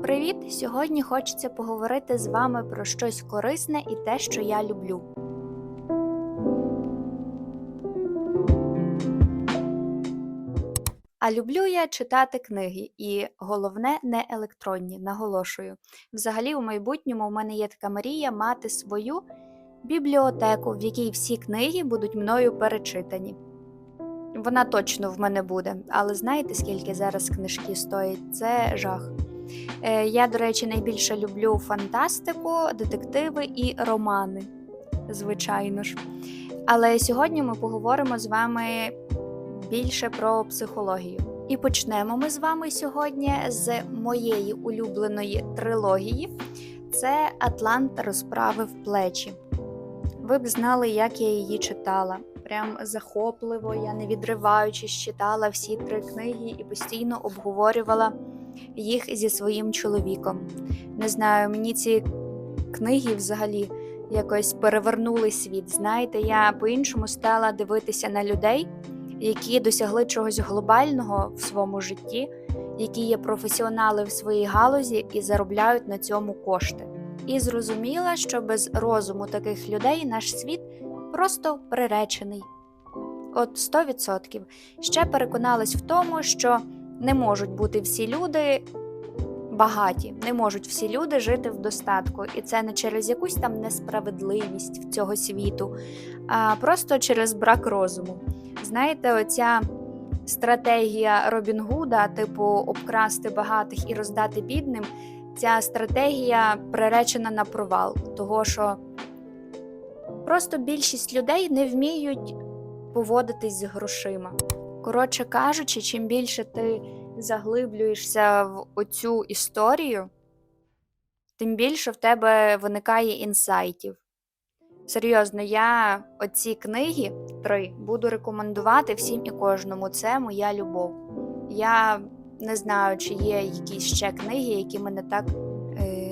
Привіт! Сьогодні хочеться поговорити з вами про щось корисне і те, що я люблю. А люблю я читати книги, і головне не електронні, наголошую. Взагалі, у майбутньому у мене є така мрія мати свою бібліотеку, в якій всі книги будуть мною перечитані. Вона точно в мене буде, але знаєте, скільки зараз книжки стоять? Це жах. Е, Я, до речі, найбільше люблю фантастику, детективи і романи, звичайно ж. Але сьогодні ми поговоримо з вами більше про психологію. І почнемо ми з вами сьогодні з моєї улюбленої трилогії. Це Атлант розправив плечі. Ви б знали, як я її читала. Прям захопливо, я не відриваючись читала всі три книги і постійно обговорювала їх зі своїм чоловіком. Не знаю, мені ці книги взагалі якось перевернули світ. Знаєте, я по-іншому стала дивитися на людей, які досягли чогось глобального в своєму житті, які є професіонали в своїй галузі і заробляють на цьому кошти. І зрозуміла, що без розуму таких людей наш світ просто приречений. От 100%. Ще переконалась в тому, що не можуть бути всі люди багаті, не можуть всі люди жити в достатку. І це не через якусь там несправедливість цього світу, а просто через брак розуму. Знаєте, оця стратегія Робін Гуда, типу обкрасти багатих і роздати бідним, ця стратегія приречена на провал, того що просто більшість людей не вміють поводитись з грошима. Коротше кажучи, чим більше ти заглиблюєшся в оцю історію, тим більше в тебе виникає інсайтів. Серйозно, я оці книги три буду рекомендувати всім і кожному. Це моя любов. Я не знаю, чи є якісь ще книги, які мене так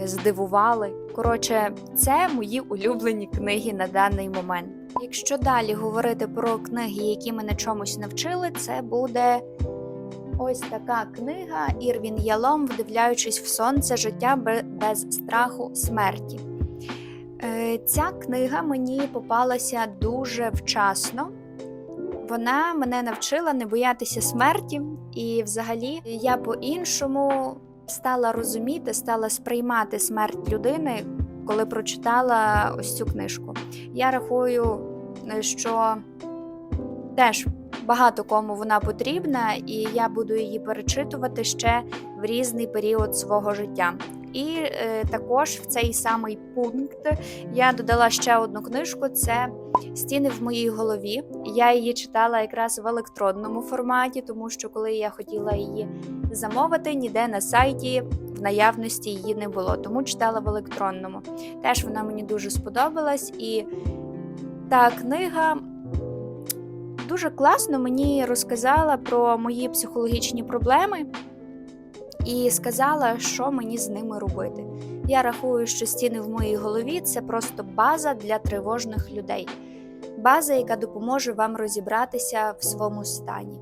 здивували. Коротше, це мої улюблені книги на даний момент. Якщо далі говорити про книги, які мене чомусь навчили, це буде ось така книга Ірвін Ялом, вдивляючись в сонце життя без страху смерті. Е, Ця книга мені попалася дуже вчасно. Вона мене навчила не боятися смерті, і взагалі я по-іншому стала розуміти, стала сприймати смерть людини, коли прочитала ось цю книжку. Я рахую, що теж багато кому вона потрібна, і я буду її перечитувати ще в різний період свого життя. І е, також в цей самий пункт я додала ще одну книжку: це Стіни в моїй голові. Я її читала якраз в електронному форматі, тому що коли я хотіла її замовити, ніде на сайті в наявності її не було, тому читала в електронному. Теж вона мені дуже сподобалась, і та книга дуже класно мені розказала про мої психологічні проблеми і сказала, що мені з ними робити. Я рахую, що стіни в моїй голові це просто база для тривожних людей, база, яка допоможе вам розібратися в своєму стані.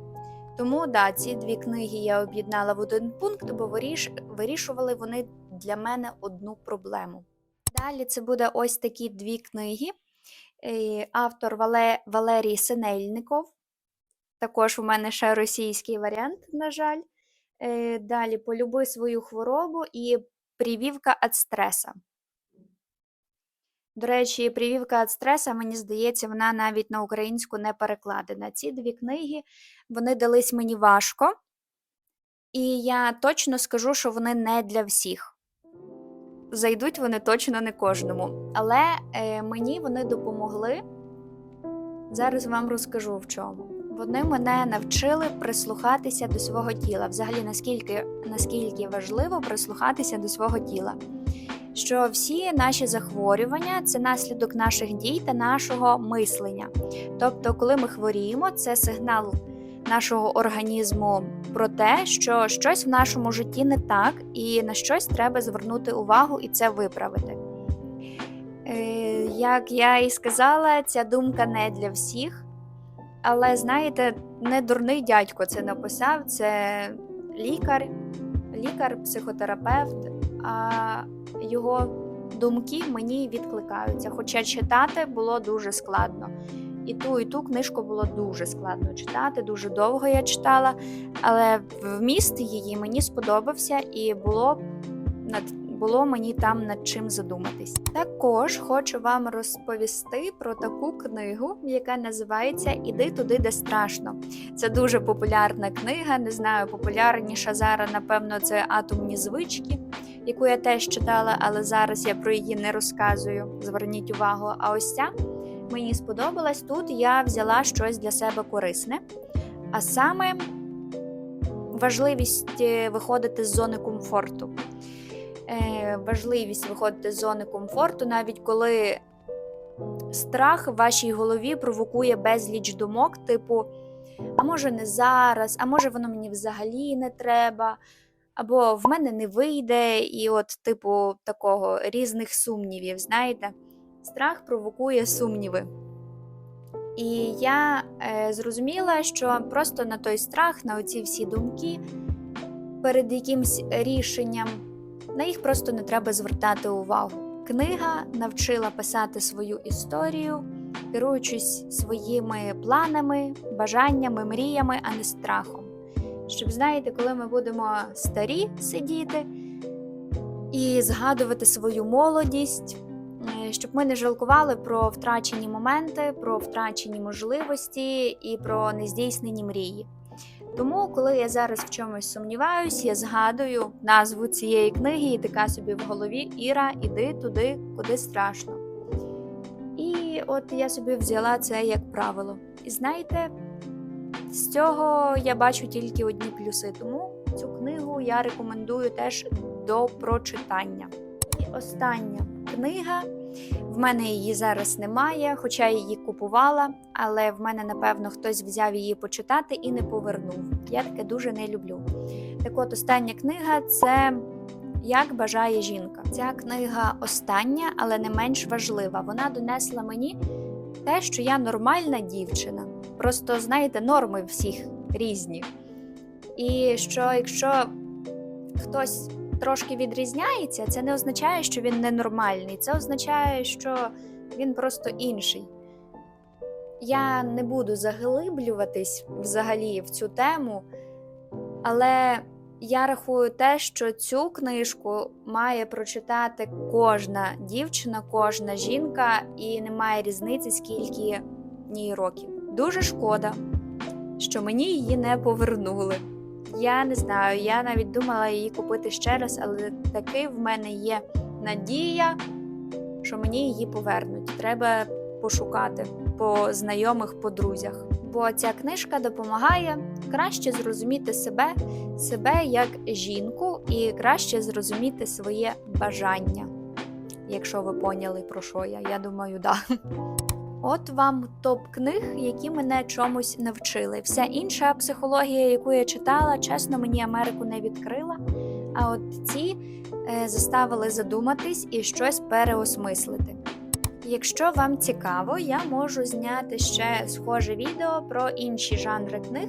Тому да, ці дві книги я об'єднала в один пункт, бо виріш... вирішували вони для мене одну проблему. Далі це буде ось такі дві книги. Автор Вале... Валерій Синельников. Також у мене ще російський варіант, на жаль. Далі полюби свою хворобу і привівка від стреса. До речі, привівка від стреса, мені здається, вона навіть на українську не перекладена. Ці дві книги вони дались мені важко, і я точно скажу, що вони не для всіх. Зайдуть вони точно не кожному. Але е, мені вони допомогли. Зараз вам розкажу в чому. Вони мене навчили прислухатися до свого тіла. Взагалі, наскільки наскільки важливо прислухатися до свого тіла. Що всі наші захворювання це наслідок наших дій та нашого мислення. Тобто, коли ми хворіємо, це сигнал нашого організму про те, що щось в нашому житті не так, і на щось треба звернути увагу і це виправити. Е, Як я і сказала, ця думка не для всіх. Але знаєте, не дурний дядько це написав, це лікар, лікар, психотерапевт, а його думки мені відкликаються. Хоча читати було дуже складно. І ту, і ту книжку було дуже складно читати, дуже довго я читала, але вміст її мені сподобався і було над було мені там над чим задуматись. Також хочу вам розповісти про таку книгу, яка називається Іди туди, де страшно. Це дуже популярна книга. Не знаю, популярніша зараз, напевно, це атомні звички, яку я теж читала, але зараз я про її не розказую. Зверніть увагу. А ось ця мені сподобалась. Тут я взяла щось для себе корисне, а саме важливість е, виходити з зони комфорту. Е, важливість виходити з зони комфорту, навіть коли страх в вашій голові провокує безліч думок, типу, а може не зараз, а може воно мені взагалі не треба, або в мене не вийде, і от, типу, такого різних сумнівів, знаєте, страх провокує сумніви. І я е, зрозуміла, що просто на той страх, на оці всі думки перед якимсь рішенням, на їх просто не треба звертати увагу. Книга навчила писати свою історію, керуючись своїми планами, бажаннями, мріями, а не страхом. Щоб знаєте, коли ми будемо старі сидіти і згадувати свою молодість, е, щоб ми не жалкували про втрачені моменти, про втрачені можливості і про нездійснені мрії. Тому, коли я зараз в чомусь сумніваюсь, я згадую назву цієї книги і така собі в голові Іра, іди туди, куди страшно. І от я собі взяла це як правило. І знаєте, з цього я бачу тільки одні плюси, тому цю книгу я рекомендую теж до прочитання. І остання книга. В мене її зараз немає, хоча я її купувала, але в мене, напевно, хтось взяв її почитати і не повернув. Я таке дуже не люблю. Так от, остання книга це Як бажає жінка. Ця книга остання, але не менш важлива. Вона донесла мені те, що я нормальна дівчина. Просто, знаєте, норми всіх різні. І що якщо хтось трошки відрізняється, це не означає, що він ненормальний. Це означає, що він просто інший. Я не буду заглиблюватись взагалі в цю тему, але я рахую те, що цю книжку має прочитати кожна дівчина, кожна жінка, і немає різниці, скільки їй років. Дуже шкода, що мені її не повернули. Я не знаю, я навіть думала її купити ще раз, але таки в мене є надія, що мені її повернуть. Треба пошукати по знайомих, по друзях. Бо ця книжка допомагає краще зрозуміти себе, себе як жінку, і краще зрозуміти своє бажання. Якщо ви поняли, про що я, я думаю, да. От вам топ книг, які мене чомусь навчили. Вся інша психологія, яку я читала, чесно, мені Америку не відкрила. А от ці е, заставили задуматись і щось переосмислити. Якщо вам цікаво, я можу зняти ще схоже відео про інші жанри книг,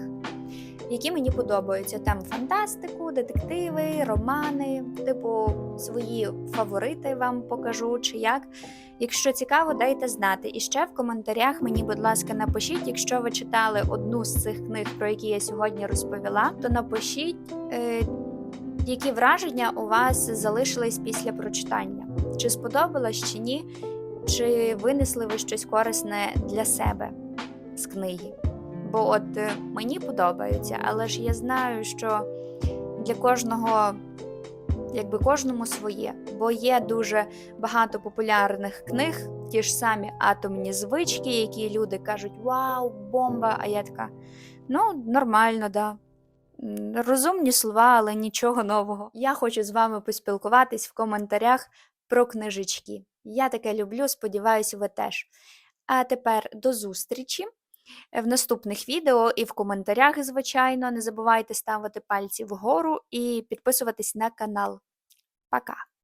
які мені подобаються. Там фантастику, детективи, романи, типу свої фаворити вам покажу чи як. Якщо цікаво, дайте знати. І ще в коментарях мені, будь ласка, напишіть, якщо ви читали одну з цих книг, про які я сьогодні розповіла, то напишіть, е, які враження у вас залишились після прочитання. Чи сподобалось, чи ні, чи винесли ви щось корисне для себе з книги. Бо от е, мені подобається, але ж я знаю, що для кожного якби кожному своє, бо є дуже багато популярних книг, ті ж самі атомні звички, які люди кажуть Вау, бомба! А я така, ну, нормально, да. Розумні слова, але нічого нового. Я хочу з вами поспілкуватись в коментарях про книжечки. Я таке люблю, сподіваюся, ви теж. А тепер до зустрічі в наступних відео і в коментарях, звичайно. Не забувайте ставити пальці вгору і підписуватись на канал. Пока!